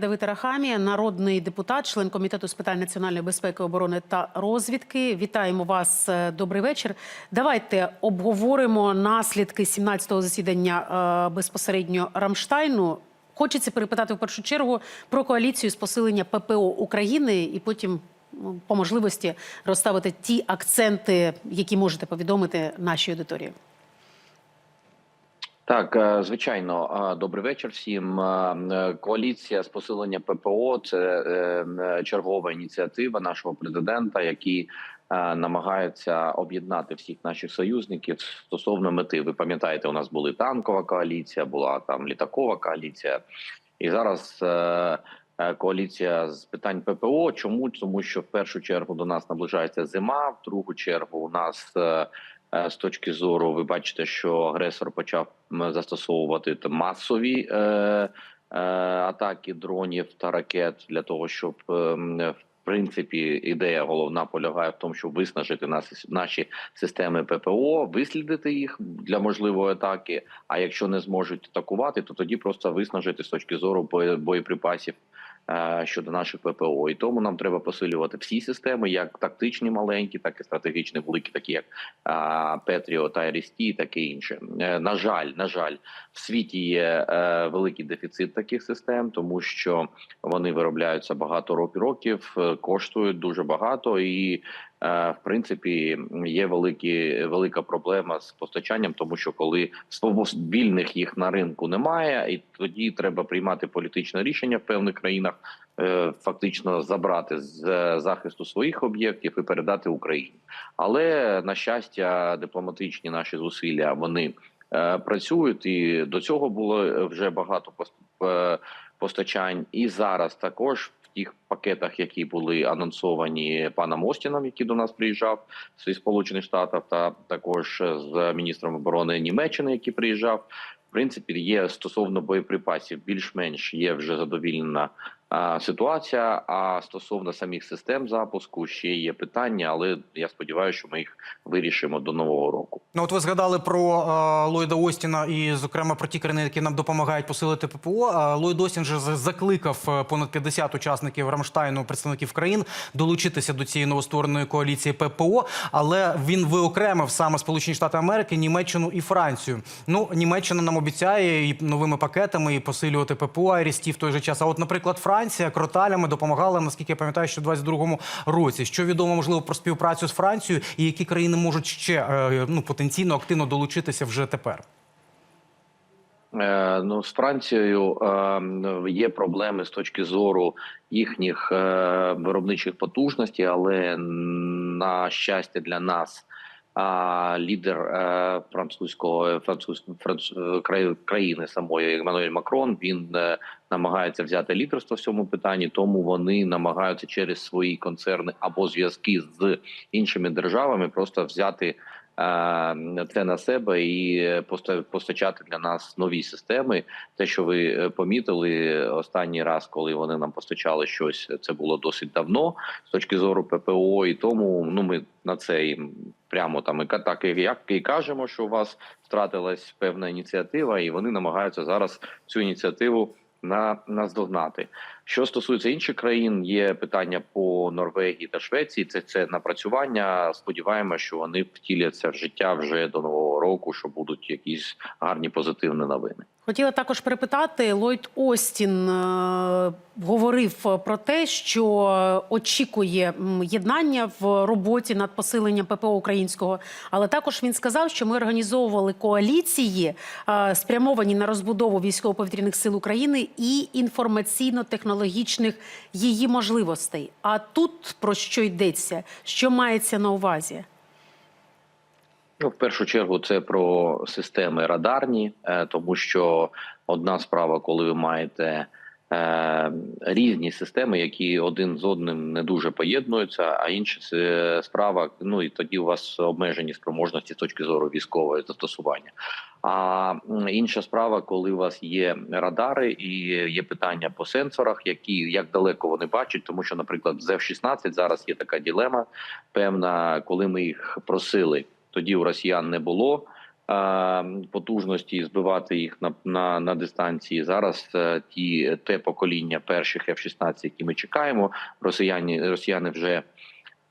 Давид Рахамія, народний депутат, член комітету з питань національної безпеки, оборони та розвідки. Вітаємо вас. е, Добрий вечір. Давайте обговоримо наслідки 17-го засідання е, безпосередньо Рамштайну. Хочеться перепитати в першу чергу про коаліцію з посилення ППО України і потім ну, по можливості розставити ті акценти, які можете повідомити нашій аудиторії. Так, е, звичайно, Е, добрий вечір всім. Е, Коаліція з посилення ППО це чергова ініціатива нашого президента, який намагається об'єднати всіх наших союзників стосовно мети. Ви пам'ятаєте, у нас була танкова коаліція, була там літакова коаліція, і зараз. Коаліція з питань ППО. Чому тому, що в першу чергу до нас наближається зима, в другу чергу у нас з точки зору, ви бачите, що агресор почав застосовувати масові е, е, атаки дронів та ракет для того, щоб е, в принципі ідея головна полягає в тому, щоб виснажити нас наші системи ППО, вислідити їх для можливої атаки. А якщо не зможуть атакувати, то тоді просто виснажити з точки зору боєприпасів е, щодо наших ППО. І тому нам треба посилювати всі системи, як тактичні маленькі, так і стратегічні великі, такі як Петріо та Арісті, і таке інше. Е, На жаль, на жаль, в світі є е, великий дефіцит таких систем, тому що вони виробляються багато рок- років, е, коштують дуже багато і. Е, В принципі, є великі велика проблема з постачанням, тому що коли вільних їх на ринку немає, і тоді треба приймати політичне рішення в певних країнах, е, фактично забрати з е, захисту своїх об'єктів і передати Україні. Але на щастя, дипломатичні наші зусилля вони працюють, і до цього було вже багато пос- постачань. І зараз також тих пакетах, які були анонсовані паном Остіном, який до нас приїжджав зі Сполучених Штатів, та також з міністром оборони Німеччини, який приїжджав. В принципі, є стосовно боєприпасів, більш-менш є вже задовільнена а, ситуація. А стосовно самих систем запуску ще є питання, але я сподіваюся, що ми їх вирішимо до нового року. Ну, от ви згадали про Ллойда Остіна і, зокрема, про ті країни, які нам допомагають посилити ППО. Ллойд Остін же закликав е, понад 50 учасників Рамштайну, представників країн, долучитися до цієї новоствореної коаліції ППО. Але він виокремив саме Сполучені Штати Америки, Німеччину і Францію. Ну, Німеччина нам обіцяє і новими пакетами і посилювати ППО Арісті в той же час. А от, наприклад, Франція кроталями допомагала, наскільки я пам'ятаю, що в 22-му році. Що відомо можливо про співпрацю з Францією, і які країни можуть ще е, ну потенційно активно долучитися вже тепер? Е, Ну, з Францією е, є проблеми з точки зору їхніх виробничих потужностей, але на щастя для нас. А лідер е, французького француз, франц, країни самої Еммануель Макрон він е, намагається взяти лідерство в цьому питанні, тому вони намагаються через свої концерни або зв'язки з іншими державами просто взяти це на себе і поста- постачати для нас нові системи. Те, що ви е, помітили останній раз, коли вони нам постачали щось, це було досить давно з точки зору ППО, і тому ну ми на це їм прямо там і так і як і кажемо, що у вас втратилась певна ініціатива, і вони намагаються зараз цю ініціативу на наздогнати. Що стосується інших країн, є питання по Норвегії та Швеції. Це це напрацювання. Сподіваємося, що вони втіляться в життя вже до нового року, що будуть якісь гарні позитивні новини. Хотіла також перепитати, Ллойд Остін е, говорив про те, що очікує єднання в роботі над посиленням ППО українського, але також він сказав, що ми організовували коаліції, е, спрямовані на розбудову військово-повітряних сил України і інформаційно-технологічних її можливостей. А тут про що йдеться? Що мається на увазі? Ну, в першу чергу, це про системи радарні, е, тому що одна справа, коли ви маєте е, різні системи, які один з одним не дуже поєднуються, а інша справа, ну і тоді у вас обмежені спроможності з точки зору військової застосування. А інша справа, коли у вас є радари і є питання по сенсорах, які як далеко вони бачать, тому що, наприклад, з F-16 зараз є така ділема певна, коли ми їх просили тоді у росіян не було е, потужності збивати їх на, на, на дистанції. Зараз е, ті те покоління перших F-16, які ми чекаємо, росіяни, росіяни вже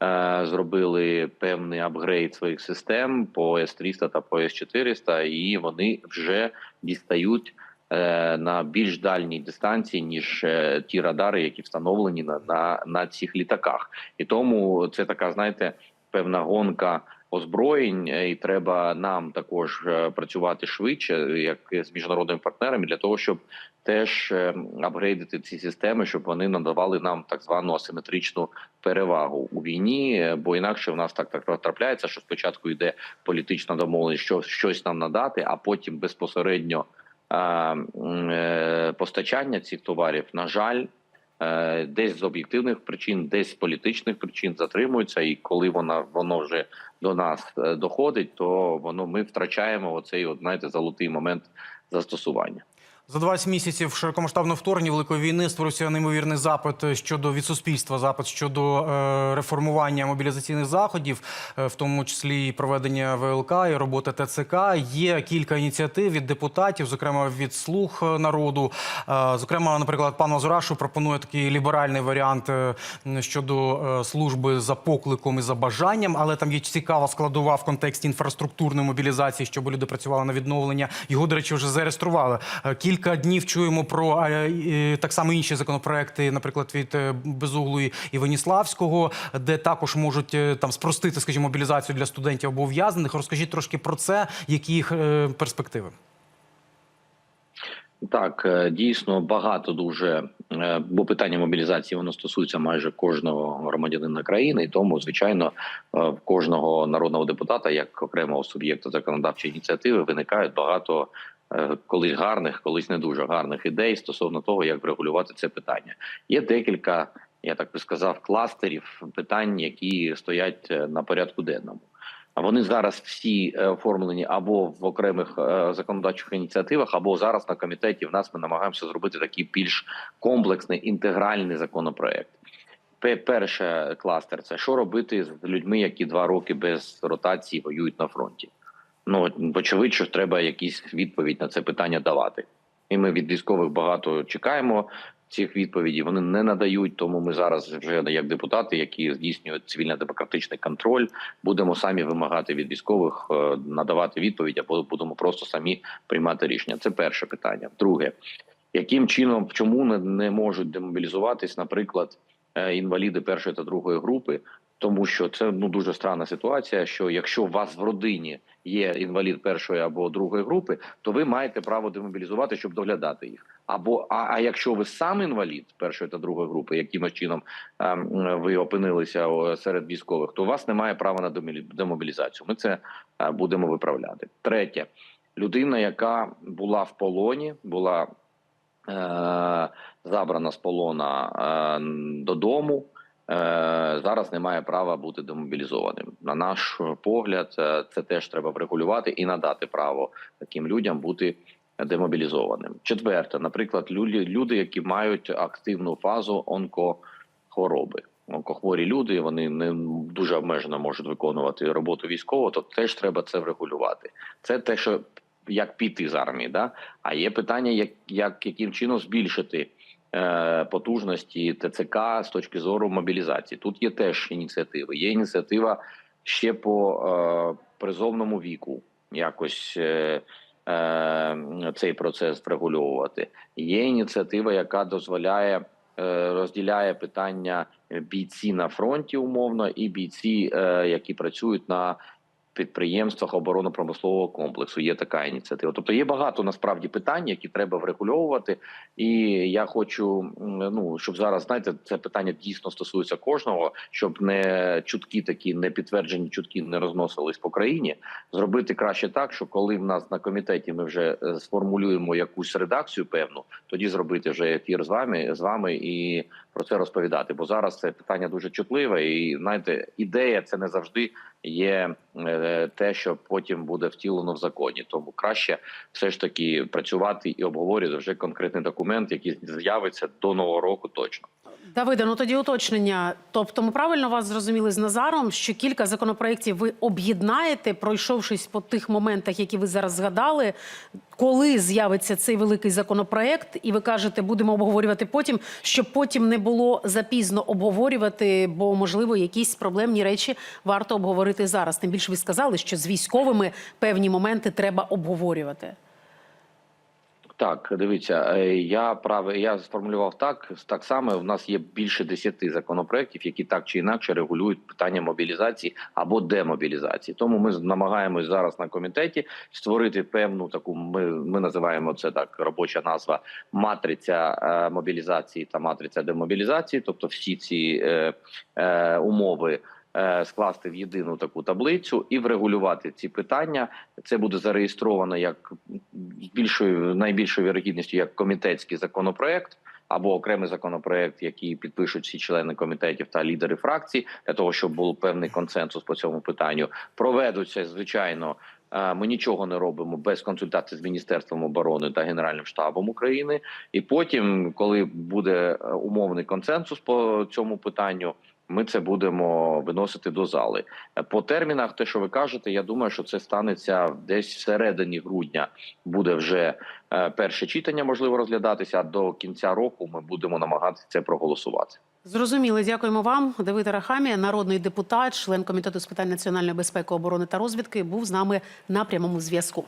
е, зробили певний апгрейд своїх систем по С-300 та по С-400, і вони вже дістають е, на більш дальній дистанції, ніж е, ті радари, які встановлені на, на, на цих літаках. І тому це така, знаєте, певна гонка озброєнь, е, і треба нам також е, працювати швидше, як з міжнародними партнерами, для того, щоб теж е, апгрейдити ці системи, щоб вони надавали нам так звану асиметричну перевагу у війні. Бо інакше в нас так так трапляється, що спочатку йде політична домовленість, що щось нам надати, а потім безпосередньо постачання цих товарів, на жаль. Е, Десь з об'єктивних причин, десь з політичних причин затримуються, і коли вона воно вже до нас е, доходить, то воно ми втрачаємо оцей от, знаєте, золотий момент застосування. За 20 місяців широкомасштабного вторгнення великої війни створився неймовірний запит щодо від суспільства, запит щодо е, реформування мобілізаційних заходів, е, в тому числі і проведення ВЛК і роботи ТЦК. Є кілька ініціатив від депутатів, зокрема від слуг народу. Е, зокрема, наприклад, пан Мазурашу пропонує такий ліберальний варіант щодо служби за покликом і за бажанням, але там є цікава складова в контексті інфраструктурної мобілізації, щоб люди працювали на відновлення. Його, до речі, вже зареєстрували. Кілька днів чуємо про е, так само інші законопроекти, наприклад, від е, Безуглої і Веніславського, де також можуть е, там спростити, скажімо, мобілізацію для студентів або ув'язнених. Розкажіть трошки про це, які їх перспективи. Так, дійсно багато дуже, бо питання мобілізації воно стосується майже кожного громадянина країни, і тому, звичайно, в кожного народного депутата, як окремого суб'єкта законодавчої ініціативи, виникають багато колись гарних, колись не дуже гарних ідей стосовно того, як врегулювати це питання. Є декілька, я так би сказав, кластерів питань, які стоять е, на порядку денному. А вони зараз всі е, оформлені або в окремих е, законодавчих ініціативах, або зараз на комітеті в нас ми намагаємося зробити такий більш комплексний інтегральний законопроект. Пе- Перше кластер це що робити з людьми, які два роки без ротації воюють на фронті. Ну очевидно, що треба якісь відповідь на це питання давати. І ми від військових багато чекаємо цих відповідей. Вони не надають. Тому ми зараз, вже як депутати, які здійснюють цивільно-демократичний контроль, будемо самі вимагати від військових е, надавати відповідь, або будемо просто самі приймати рішення. Це перше питання. Друге, яким чином чому не, не можуть демобілізуватись, наприклад, е, інваліди першої та другої групи? Тому що це ну дуже странна ситуація. Що якщо у вас в родині є інвалід першої або другої групи, то ви маєте право демобілізувати, щоб доглядати їх. Або а, а якщо ви сам інвалід першої та другої групи, якимось чином ем, ви опинилися серед військових, то у вас немає права на демобілізацію. Ми це е, будемо виправляти. Третє, людина, яка була в полоні, була е, забрана з полона е, додому. Е, Зараз не має права бути демобілізованим. На наш погляд, е, це теж треба врегулювати і надати право таким людям бути демобілізованим. Четверте, наприклад, люди, люди, які мають активну фазу онкохвороби. Онкохворі люди вони не дуже обмежено можуть виконувати роботу військового, то теж треба це врегулювати. Це те, що як піти з армії, да а є питання, як, як яким чином збільшити потужності ТЦК з точки зору мобілізації. Тут є теж ініціативи. Є ініціатива ще по е, призовному віку, якось е, е, цей процес врегульовувати. Є ініціатива, яка дозволяє е, розділяє питання бійці на фронті умовно і бійці, е, які працюють на підприємствах оборонно-промислового комплексу. Є така ініціатива. Тобто є багато насправді питань, які треба врегульовувати. І я хочу, ну щоб зараз знаєте, це питання дійсно стосується кожного, щоб не чутки такі не підтверджені чутки не розносились по країні. Зробити краще так, що коли в нас на комітеті ми вже е, сформулюємо якусь редакцію, певну, тоді зробити вже ефір з вами з вами і про це розповідати. Бо зараз це питання дуже чутливе, і знаєте, ідея це не завжди є е, те, що потім буде втілено в законі. Тому краще все ж таки працювати і обговорювати вже конкретний документ, який з'явиться до нового року. Точно Давиде, ну тоді уточнення. Тобто, ми правильно вас зрозуміли з Назаром, що кілька законопроєктів ви об'єднаєте, пройшовшись по тих моментах, які ви зараз згадали. Коли з'явиться цей великий законопроєкт, і ви кажете, будемо обговорювати потім, щоб потім не було запізно обговорювати, бо можливо якісь проблемні речі варто обговорити зараз. Тим більше ви сказали, що з військовими певні моменти треба обговорювати. Так, дивіться, е, я правий, я сформулював так. Так само у нас є більше десяти законопроєктів, які так чи інакше регулюють питання мобілізації або демобілізації. Тому ми намагаємось зараз на комітеті створити певну таку. Ми, ми називаємо це так робоча назва матриця е, мобілізації та матриця демобілізації, тобто всі ці е, е, умови. Е, Скласти в єдину таку таблицю і врегулювати ці питання. Це буде зареєстровано як більшою найбільшою вірогідністю як комітетський законопроект. Або окремий законопроект, який підпишуть всі члени комітетів та лідери фракцій, для того, щоб був певний консенсус по цьому питанню. Проведуться звичайно. е, Ми нічого не робимо без консультації з міністерством оборони та генеральним штабом України. І потім, коли буде е, умовний консенсус по цьому питанню, ми це будемо виносити до зали. Е, По термінах, те, що ви кажете, я думаю, що це станеться десь всередині грудня. Буде вже е, перше читання, можливо, розглядатися. А до кінця року ми будемо намагатися це проголосувати. Зрозуміли, дякуємо вам. Давид Арахамія, народний депутат, член комітету з питань національної безпеки, оборони та розвідки, був з нами на прямому зв'язку.